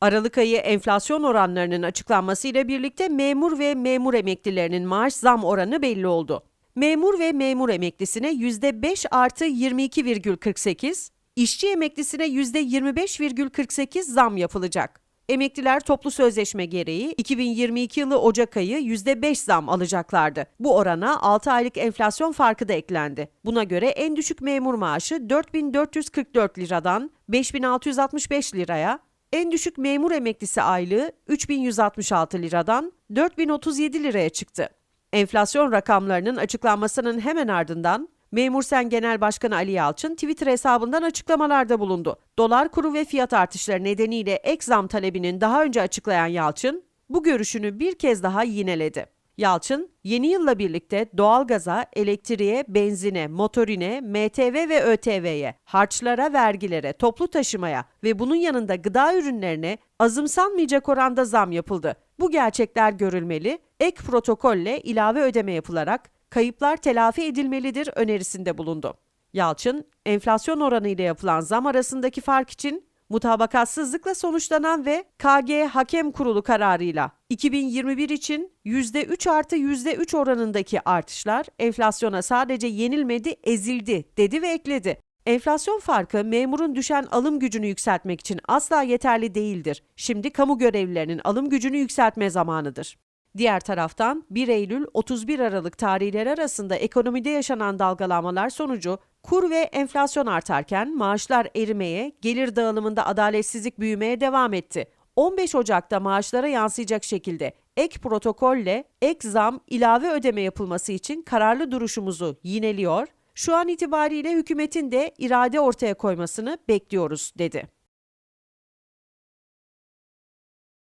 Aralık ayı enflasyon oranlarının açıklanmasıyla birlikte memur ve memur emeklilerinin maaş zam oranı belli oldu. Memur ve memur emeklisine %5 artı 22,48, işçi emeklisine %25,48 zam yapılacak. Emekliler toplu sözleşme gereği 2022 yılı Ocak ayı %5 zam alacaklardı. Bu orana 6 aylık enflasyon farkı da eklendi. Buna göre en düşük memur maaşı 4444 liradan 5665 liraya, en düşük memur emeklisi aylığı 3166 liradan 4037 liraya çıktı. Enflasyon rakamlarının açıklanmasının hemen ardından Memursen Genel Başkanı Ali Yalçın Twitter hesabından açıklamalarda bulundu. Dolar kuru ve fiyat artışları nedeniyle ek zam talebinin daha önce açıklayan Yalçın, bu görüşünü bir kez daha yineledi. Yalçın, yeni yılla birlikte doğalgaza, elektriğe, benzine, motorine, MTV ve ÖTV'ye, harçlara, vergilere, toplu taşımaya ve bunun yanında gıda ürünlerine azımsanmayacak oranda zam yapıldı. Bu gerçekler görülmeli, ek protokolle ilave ödeme yapılarak kayıplar telafi edilmelidir önerisinde bulundu. Yalçın, enflasyon oranı ile yapılan zam arasındaki fark için mutabakatsızlıkla sonuçlanan ve KG Hakem Kurulu kararıyla 2021 için %3 artı %3 oranındaki artışlar enflasyona sadece yenilmedi, ezildi dedi ve ekledi. Enflasyon farkı memurun düşen alım gücünü yükseltmek için asla yeterli değildir. Şimdi kamu görevlilerinin alım gücünü yükseltme zamanıdır. Diğer taraftan 1 Eylül 31 Aralık tarihleri arasında ekonomide yaşanan dalgalanmalar sonucu kur ve enflasyon artarken maaşlar erimeye, gelir dağılımında adaletsizlik büyümeye devam etti. 15 Ocak'ta maaşlara yansıyacak şekilde ek protokolle ek zam ilave ödeme yapılması için kararlı duruşumuzu yineliyor. Şu an itibariyle hükümetin de irade ortaya koymasını bekliyoruz dedi.